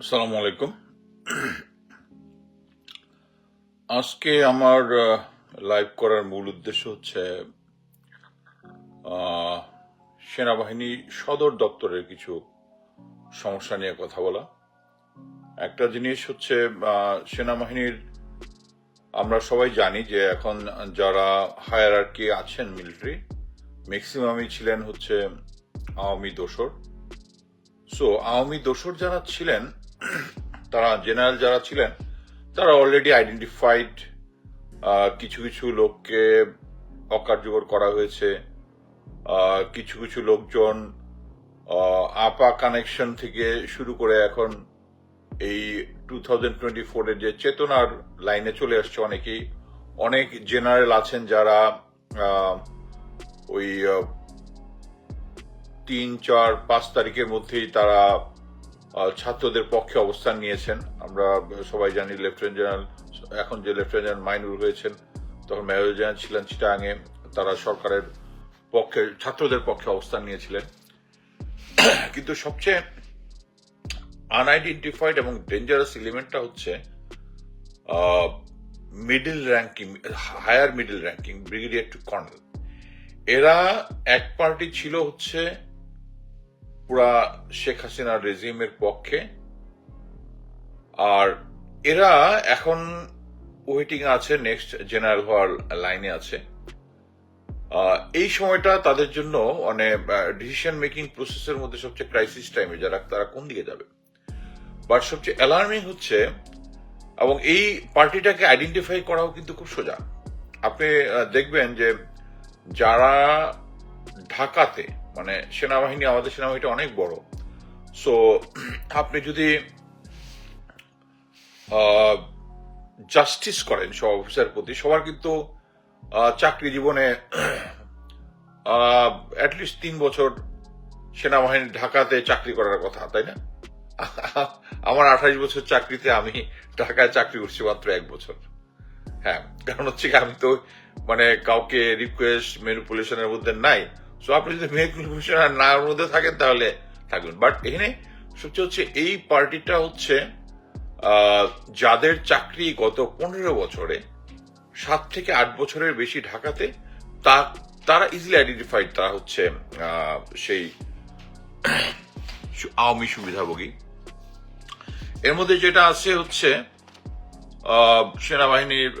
আসসালামু আলাইকুম আজকে আমার লাইভ করার মূল উদ্দেশ্য হচ্ছে সেনাবাহিনী সদর দপ্তরের কিছু সমস্যা নিয়ে কথা বলা। একটা জিনিস হচ্ছে সেনাবাহিনীর, আমরা সবাই জানি যে এখন যারা হায়ার আছেন মিলিটারি ম্যাক্সিমামই ছিলেন হচ্ছে আওয়ামী দোসর। সো আওয়ামী দোসর যারা ছিলেন তারা জেনারেল যারা ছিলেন, তারা অলরেডি আইডেন্টিফাইড কিছু কিছু লোককে অকার্যকর করা হয়েছে। কিছু কিছু লোকজন আপা কানেকশন থেকে শুরু করে এখন এই টু থাউজেন্ড টোয়েন্টি ফোরের যে চেতনার লাইনে চলে আসছে অনেকেই। অনেক জেনারেল আছেন যারা ওই তিন, চার, পাঁচ তারিখের মধ্যেই তারা ছাত্রদের পক্ষে অবস্থান নিয়েছেন। আমরা সবাই জানি লেফটেন্যান্ট জেনারেল এখন যে লেফটেন্যান্ট জেনারেল মাইনুর হয়েছেন তখন মেজর জেনারেল ছিলেন চিটাঙে তারা সরকারের পক্ষে, ছাত্রদের পক্ষে অবস্থান নিয়েছিলেন। কিন্তু সবচেয়ে আনআইডেন্টিফাইড এবং ডেঞ্জারাস এলিমেন্টটা হচ্ছে middle ranking higher middle ranking brigadier to colonel এরা এক পার্টি ছিল হচ্ছে পুরা শেখ হাসিনার রেজিমের পক্ষে। আর এরা এখন ওয়েটিং আছে নেক্সট জেনারেল হওয়ার লাইনে আছে। এই সময়টা তাদের জন্য মানে ডিসিশন মেকিং প্রসেসের মধ্যে সবচেয়ে ক্রাইসিস টাইমে যারা, তারা কোন দিকে যাবে? বাট সবচেয়ে অ্যালার্মিং হচ্ছে, এবং এই পার্টিটাকে আইডেন্টিফাই করাও কিন্তু খুব সোজা। আপনি দেখবেন যে যারা ঢাকাতে মানে সেনাবাহিনী, আমাদের সেনাবাহিনীটা অনেক বড়। সো আপনি যদি জাস্টিস করেন সব অফিসার প্রতি, সবার কিন্তু চাকরি জীবনে অ্যাটলিস্ট তিন বছর সেনাবাহিনী ঢাকাতে চাকরি করার কথা, তাই না? আমার আঠাশ বছর চাকরিতে আমি ঢাকায় চাকরি করছি মাত্র এক বছর। হ্যাঁ কারণ হচ্ছে আমি তো মানে কাউকে রিকোয়েস্ট ম্যানিপুলেশনের মধ্যে নাই। সো আপনি যদি ম্যানিপুলেশন না ওর মধ্যে থাকেন তাহলে থাকবেন বাট এখানে সবচেয়ে হচ্ছে এই পার্টিটা হচ্ছে যাদের চাকরি গত পনেরো বছরে, সাত থেকে আট বছরের বেশি ঢাকাতে, তা, তারা ইজিলি আইডেন্টিফাইড তারা হচ্ছে সেই আওয়ামী সুবিধাভোগী। এর মধ্যে যেটা আছে হচ্ছে সেনাবাহিনীর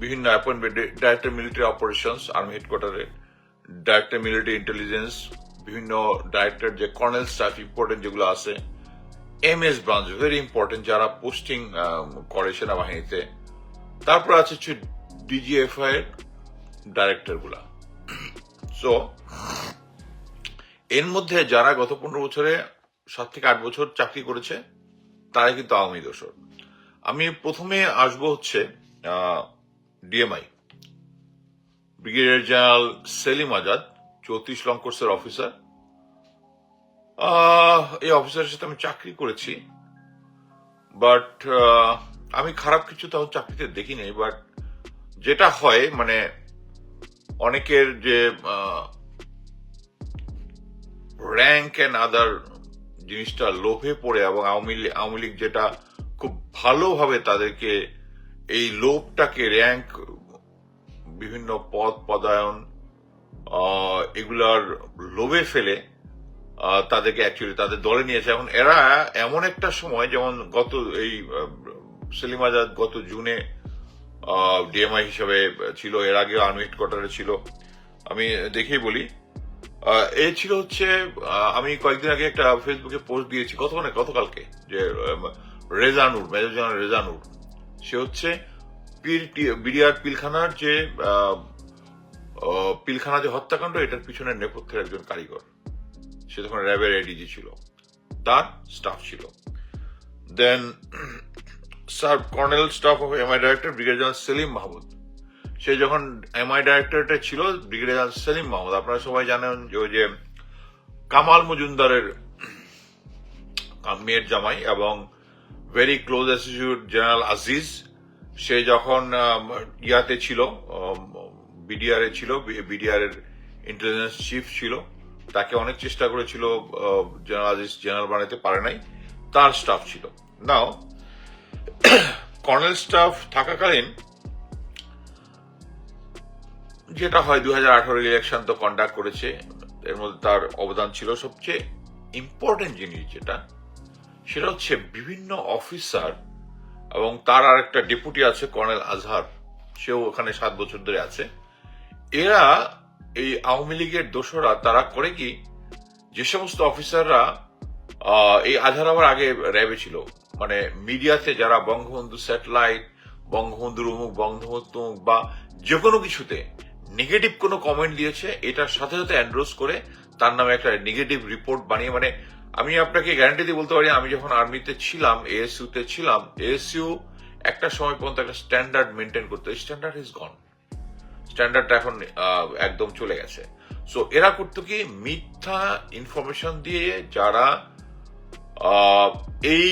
বিভিন্ন appointment director military operations army হেডকোয়ার্টারে director military intelligence বিভিন্ন ডাইরেক্টর যে কর্নেল স্টাফ ইম্পর্টেন্ট যেগুলো আছে M S branch very important যারা পোস্টিং করে সেনাবাহিনীতে। তারপর আছে হচ্ছে ডিজিএফআই এর ডাইরেক্টরগুলা। সো এর মধ্যে যারা গত পনেরো বছরে সাত থেকে আট বছর চাকরি করেছে তারা কিন্তু আওয়ামী দোষর। আমি প্রথমে আসব হচ্ছে DMI brigadier general Selim Azad, চৌত্রিশ লং কোর্সের অফিসার। এই অফিসারের সাথে আমি চাকরি করেছি। বাট আমি খারাপ কিছু তখন চাকরিতে দেখিনি, বাট যেটা হয় মানে অনেকের যে র্যাঙ্ক অ্যান্ড আদার জিনিসটা লোভে পড়ে এবং আওয়ামী আওয়ামী লীগ যেটা খুব ভালোভাবে তাদেরকে এই লোভটাকে র্যাঙ্ক বিভিন্ন পদ পদায়ন এগুলার লোভে ফেলে তাদেরকে অ্যাকচুয়ালি তাদের দলে নিয়েছে এখন এরা এমন একটা সময়, যেমন গত এই সেলিম আজাদ গত জুনে ডিএমআই হিসেবে ছিল, এর আগে আর্মি হেডকোয়ার্টারে ছিল। আমি দেখেই বলি এ ছিল হচ্ছে আমি কয়েকদিন আগে একটা ফেসবুকে পোস্ট দিয়েছি কত মানে গতকালকে, যে রেজানুর মেজর জেনারেল রেজানুর সে হচ্ছে বিডিআর পিলখানার যে পিলখানা যে হত্যাকাণ্ড, এটার পিছনে নেপথ্যের একজন কারিগর। সে তখন র্যাবের এডিজি ছিল। তার স্টাফ ছিল। Then sir colonel staff of MI director brigadier general Selim Mahmud সে যখন এমআই ডাইরেক্টরটা ছিল ব্রিগেডিয়ার সেলিম মাহমুদ আপনারা সবাই জানেন যে ওই যে কামাল মজুমদারের মেয়ের জামাই এবং very close associate general Aziz সে যখন ইয়াতে ছিল বিডিআর এ ছিল বিডিআর এর ইন্টেলিজেন্স চিফ ছিল, তাকে অনেক চেষ্টা করেছিল জেনারেল জেনারেল বানাতে, পারে নাই, তার স্টাফ ছিল। নাও কর্নেল স্টাফ থাকাকালীন, যেটা হয় দুই হাজার আঠারো ইলেকশন তো কন্ডাক্ট করেছে, এর মধ্যে তার অবদান ছিল। সবচেয়ে ইম্পর্টেন্ট জিনিস যেটা, সেটা হচ্ছে বিভিন্ন অফিসার এবং তার আর একটা ডেপুটি আছে কর্নেল আজহার। সেও ওখানে সাত বছর ধরে আছে। এরা এই আওয়ামী লীগের দোষরা তারা করে কি, যে সমস্ত অফিসাররা এই আজহার আবার আগে র্যাবে ছিল। মানে মিডিয়াতে যারা বঙ্গবন্ধু স্যাটেলাইট, বঙ্গবন্ধুর অমুক বঙ্গবন্ধু বা যে কোনো কিছুতে নেগেটিভ কোনো কমেন্ট দিয়েছে, এটার সাথে সাথে অ্যান্ড্রোজ করে তার নামে একটা নেগেটিভ রিপোর্ট বানিয়ে মানে আমি আপনাকে গ্যারান্টি দিয়ে বলতে পারি, আমি যখন আর্মিতে ছিলাম এএসইউ তে ছিলাম এএসইউ একটা সময় পর্যন্ত একটা স্ট্যান্ডার্ড মেনটেন করতো। স্ট্যান্ডার্ড ইজ গন স্ট্যান্ডার্ডটা এখন একদম চলে গেছে। সো এরা করতো কি, মিথ্যা ইনফরমেশন দিয়ে যারা এই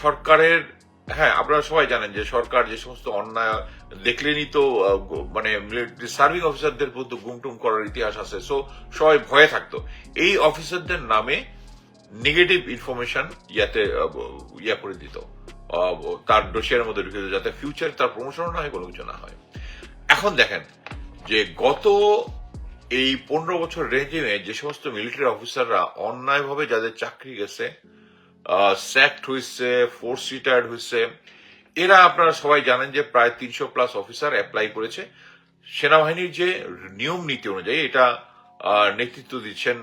সরকারের হ্যাঁ আপনারা সবাই জানেন যে সরকার যে সমস্ত অন্যায় দেখলেনই তো মানে সার্ভিং অফিসারদের মধ্যে গুমটুম করার ইতিহাস আছে। সো সবাই ভয়ে থাকতো। এই অফিসারদের নামে নেগেটিভ ইনফরমেশন ইয়াতে ইয়া করে দিত। তার ডোসিয়ার মধ্যে ঢুকে দিত যাতে ফিউচার তার প্রমোশন না হয়, কোনো কিছু না হয়। এখন দেখেন যে গত এই পনেরো বছর রেঞ্জে যে সমস্ত মিলিটারি অফিসাররা অন্যায়ভাবে যাদের চাকরি গেছে স্যাক্ট হয়েছে ফোর্স রিটায়ার্ড হয়েছে এরা আপনারা সবাই জানেন যে প্রায় তিনশো প্লাস অফিসার অ্যাপ্লাই করেছে। সেনাবাহিনীর যে নিয়ম নীতি অনুযায়ী এটা নেতৃত্ব দিচ্ছেন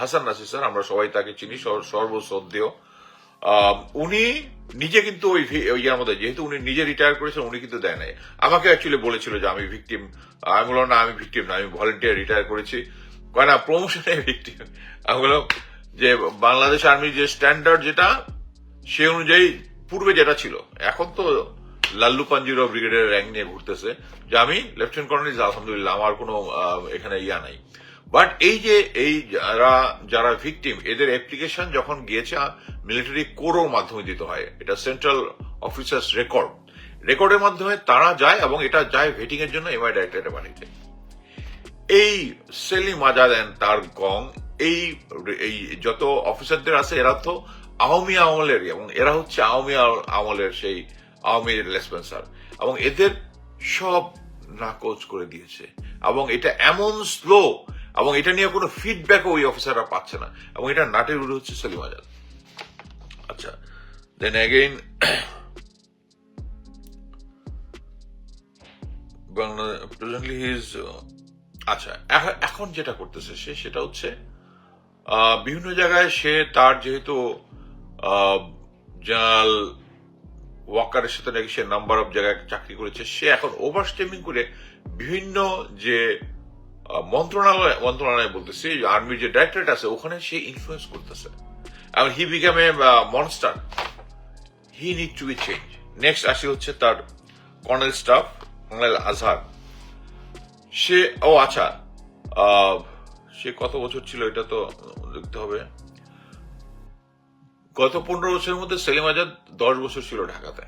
হাসান নাসির স্যার, আমরা সবাই তাকে চিনি সর্বশ্রদ্ধেয়। উনি নিজে কিন্তু ওই ইয়ার মধ্যে, যেহেতু উনি নিজে রিটায়ার করেছেন, উনি কিন্তু দেয় নাই। আমাকে অ্যাকচুয়ালি বলেছিল যে আমি ভিকটিম আমি বললাম, না, আমি ভিকটিম না, আমি ভলেন্টিয়ার রিটায়ার করেছি। কয়, না প্রমোশনে ভিকটিম আমি বললাম, যে বাংলাদেশ আর্মির যে স্ট্যান্ডার্ড যেটা, সে অনুযায়ী পূর্বে যেটা ছিল, এখন তো লাল্লু পাঞ্জিরো ব্রিগেডের র্যাঙ্ক নিয়ে ঘুরতেছে। যে আমি লেফটেন্যান্ট কর্নেল আলহামদুলিল্লাহ, আমার কোনো এখানে ইয়া নাই। বাট এই যে, এই যারা যারা ভিকটিম এদের অ্যাপ্লিকেশন যখন গিয়েছে মিলিটারি কোরোর মাধ্যমে দিতে হয়। এটা সেন্ট্রাল অফিসার্স রেকর্ড রেকর্ডের মাধ্যমে তারা যায় এবং এটা যায় ভেটিং এর জন্য এমআই ডাইরেক্টরেটে পাঠিয়েছে এই সেলিম আজাদ তার গং এই এই যত অফিসারদের আছে, এরা তো আওয়ামী আমলের এবং এরা হচ্ছে আওয়ামী আমলের সেই আওয়ামী লেসপেন্সার এবং এদের সব নাকচ করে দিয়েছে। এবং এটা এমন স্লো এবং এটা নিয়ে কোনো ফিডব্যাক ওই অফিসাররা পাচ্ছে না। এবং এটা নাটের উড়ে হচ্ছে সেলিম আজাদ। আচ্ছা দেন এগেইন প্রেজেন্টলি হিজ আচ্ছা এখন যেটা করতেছে সে, সেটা হচ্ছে বিভিন্ন জায়গায় সে তার যেহেতু জেনারেল ওয়াকারের সাথে নাকি সে নাম্বার অফ জায়গায় চাকরি করেছে, সে এখন ওভার স্টেমিং করে বিভিন্ন যে মন্ত্রণালয় মন্ত্রণালয় বলতেছে আর্মির যে ডাইরেক্টরেট আছে, ওখানে সে ইনফ্লুয়েন্স করতেছে। এবং he become a monster he need to be change next আসি হচ্ছে তার কর্নেল স্টাফ কর্নেল আজহার সে, ও আচ্ছা সে কত বছর ছিল এটা তো দেখতে হবে। গত পনেরো বছরের মধ্যে সেলিম আজাদ দশ বছর ছিল ঢাকাতে,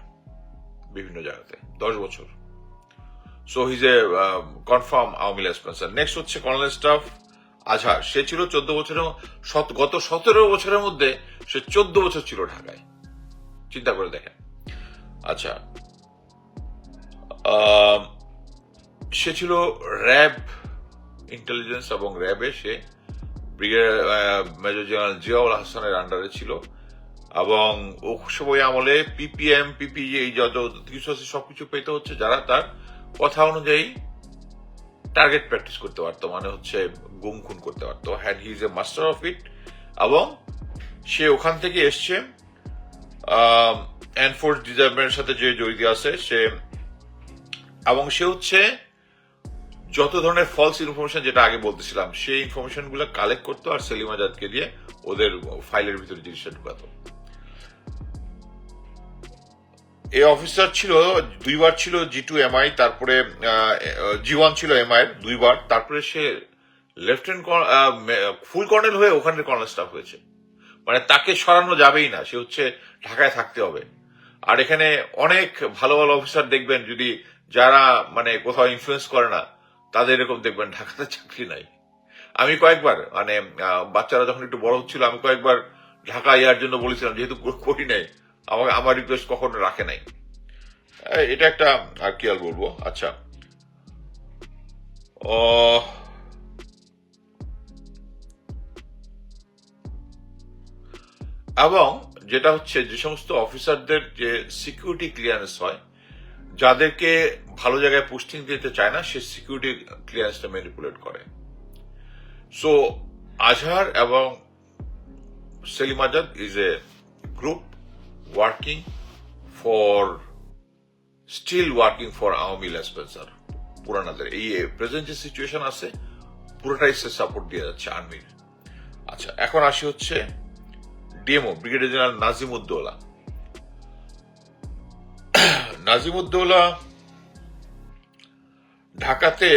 বিভিন্ন জায়গাতে, দশ বছর। So his a confirm Awami লেসপেন্সার next হচ্ছে কর্নেল স্টাফ আজহার সে ছিল চোদ্দ বছরের গত সতেরো বছরের মধ্যে সে চোদ্দ বছর ছিল ঢাকায়। চিন্তা করে দেখেন। আচ্ছা। সে ছিল র্যাব ইন্টেলিজেন্স এবং র্যাবে সে ব্রিগেড মেজর জেনারেল জিয়াউল হাসানের আন্ডারে ছিল। এবং ও সময় আমলে পিপিএম পিপি এই যত কিছু আছে সবকিছু পেতে হচ্ছে। যারা তার কথা অনুযায়ী টার্গেট প্র্যাকটিস করতে পারতো মানে হচ্ছে গুম খুন করতে পারতো। And he is a master of it এবং সে ওখান থেকে এসছে এনফোর্স ডিজার্ভমেন্টের সাথে যে জড়িত আছে, সে, এবং সে হচ্ছে যত ধরনের ফলস ইনফরমেশন যেটা আগে বলতেছিলাম, সেই ইনফরমেশনগুলো কালেক্ট করতো আর সেলিম আজাদকে দিয়ে ওদের ফাইলের ভিতরে জিনিসটা ঢুকাতো। এই অফিসার ছিল, দুইবার ছিল জি টু এমআই তারপরে জি ওয়ান ছিল এমআই দুইবার, তারপরে সে লেফটেন্যান্ট ফুল কর্নেল হয়ে ওখানের কর্নেল স্টাফ হয়েছে। মানে তাকে সরানো যাবেই না, সে হচ্ছে ঢাকায় থাকতে হবে। আর এখানে অনেক ভালো ভালো অফিসার দেখবেন, যদি যারা মানে কোথাও ইনফ্লুয়েন্স করে না, তাদের এরকম দেখবেন, ঢাকাতে চাকরি নাই। আমি কয়েকবার মানে বাচ্চারা যখন একটু বড় হচ্ছিল, আমি কয়েকবার ঢাকা ইয়ার জন্য বলেছিলাম, যেহেতু করি নাই আমাকে আমার রিকোয়েস্ট কখনো রাখে নাই। এটা একটা, আর কি আর বলব? আচ্ছা। ও, এবং যেটা হচ্ছে যে সমস্ত অফিসারদের যে সিকিউরিটি ক্লিয়ারেন্স হয়, যাদেরকে ভালো জায়গায় পোস্টিং দিতে চায় না, সে সিকিউরিটি ক্লিয়ারেন্সটা ম্যানিপুলেট করে। সো আজহার এবং Selim Azad is a group working for still working for Awami লেসপেন্সার পুরানাদের এই প্রেজেন্ট যে সিচুয়েশন আছে, পুরোটাই সে সাপোর্ট দিয়ে যাচ্ছে আর্মির আচ্ছা এখন আসি হচ্ছে DMO brigadier general Nazimuddoula. Nazimuddoula ঢাকাতে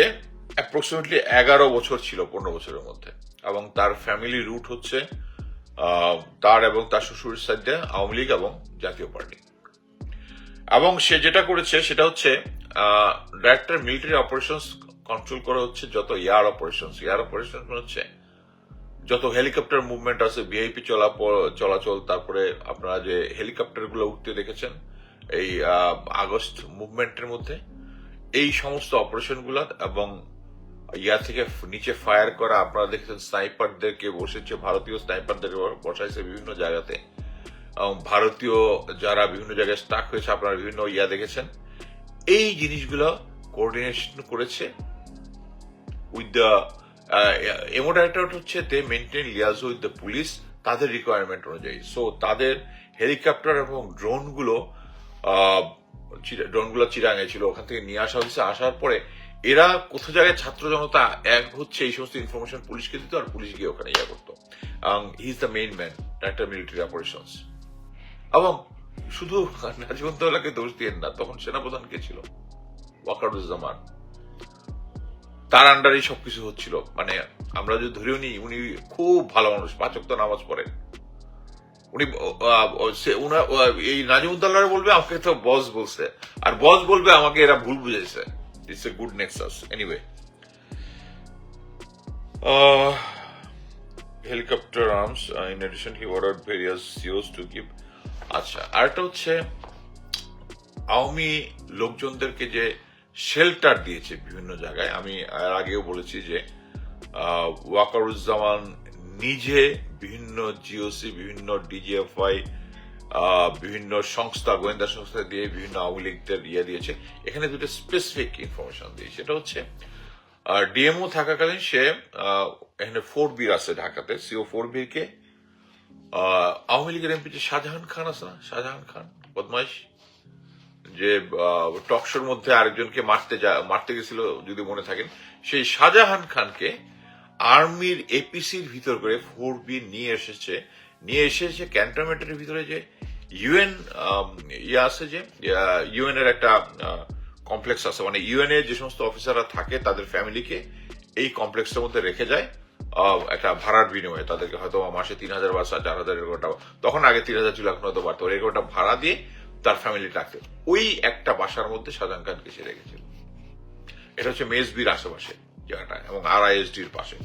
অ্যাপ্রক্সিমেটলি এগারো বছর ছিল, পনেরো বছরের মধ্যে। এবং তার ফ্যামিলি রুট হচ্ছে তার এবং তার শ্বশুরের সাইডে আওয়ামী লীগ এবং জাতীয় পার্টি। এবং সে যেটা করেছে সেটা হচ্ছে ডাইরেক্টর মিলিটারি অপারেশনস কন্ট্রোল করা হচ্ছে যত এয়ার অপারেশনস এয়ার অপারেশন হচ্ছে যত হেলিকপ্টার মুভমেন্ট আছে ভিআইপি চলা চলাচল, তারপরে আপনারা যে হেলিকপ্টারগুলো উঠতে দেখেছেন, এই আগস্ট মুভমেন্টের মধ্যে, এই সমস্ত অপারেশনগুলা এবং ইয়া থেকে নিচে ফায়ার করা, আপনারা দেখেছেন স্নাইপারদেরকে বসেছে, ভারতীয় স্নাইপারদের বসাইছে বিভিন্ন জায়গাতে। এবং ভারতীয় যারা বিভিন্ন জায়গায় স্টাক হয়েছে, আপনারা বিভিন্ন ইয়া দেখেছেন। এই জিনিসগুলো কোঅর্ডিনেশন করেছে উইথ দ্য এমো ডাইরেক্টর হচ্ছে they maintain liaise with the police তাদের রিকোয়ারমেন্ট অনুযায়ী। সো তাদের হেলিকপ্টার এবং ড্রোনগুলো ড্রোনগুলো চিরাঙে ছিল। ওখান থেকে নিয়ে আসা হয়েছে। আসার পরে এরা কোথাও জায়গায় ছাত্র জনতা এক হচ্ছে এই সমস্ত ইনফরমেশন পুলিশকে দিত আর পুলিশ গিয়ে ওখানে ইয়া করতো। He is the main man director military operations এবং শুধু নাজিবুদ্দৌলাকে দোষ দিয়েন না, তখন সেনাপ্রধান কে ছিল? ওয়াকারুজ্জামান। তার আন্ডারে সবকিছু হচ্ছিল। মানে আমরা যদি ধরেও নিই, উনি খুব ভালো মানুষ পাঁচক তো নামাজ পড়েন। উনা- এই নাজিমুদ্দাল্লাহ বলবে, আমাকে তো বস বলছে। আর বস বলবে, আমাকে এরা ভুল বুঝেছে it's a good nexus anyway helicopter arms in addition he order various COs to give আচ্ছা আরেকটা হচ্ছে, আওয়ামী লোকজনদেরকে যে শেল্টার দিয়েছে বিভিন্ন জায়গায়, আমি এর আগেও বলেছি যে ওয়াকারুজ্জামান নিজে বিভিন্ন জিওসি বিভিন্ন ডিজিএফআই বিভিন্ন সংস্থা গোয়েন্দা সংস্থা দিয়ে বিভিন্ন আওয়ামী লীগদের ইয়ে দিয়েছে। এখানে দুটো স্পেসিফিক ইনফরমেশন দিয়েছে সেটা হচ্ছে ডিএমও থাকাকালীন সে এখানে ফোর বির আছে ঢাকাতে। সিও ফোর বিরকে আহ, আওয়ামী লীগের এমপি যে শাহজাহান খান আছে না? শাহজাহান খান বদমাইশ। যে টকশোর মধ্যে আরেকজনকে মারতে যা মারতে গেছিল যদি মনে থাকেন সেই শাহজাহান খানকে আর্মির এপিসির ভিতর করে ফোর বি নিয়ে এসেছে। নিয়ে এসেছে ক্যান্টনমেন্টের ভিতরে যে ইউএন ইয়ে আছে যে ইউএন এর একটা কমপ্লেক্স আছে। মানে ইউএন এর যে সমস্ত অফিসাররা থাকে, তাদের ফ্যামিলিকে এই কমপ্লেক্সের মধ্যে রেখে যায় একটা ভাড়ার বিনিময়ে। তাদেরকে হয়তো মাসে তিন হাজার বা চার হাজার এরকমটা তখন আগে তিন হাজার ছিল এখন হয়তো বাড়তো। এরকমটা ভাড়া দিয়ে তার ফ্যামিলি রাখতে। ওই একটা বাসার মধ্যে শাহজাহান খানকে সে রেখেছিল। এটা হচ্ছে মেজবির আশেপাশে জায়গাটা, এবং আর আইএসডির পাশে।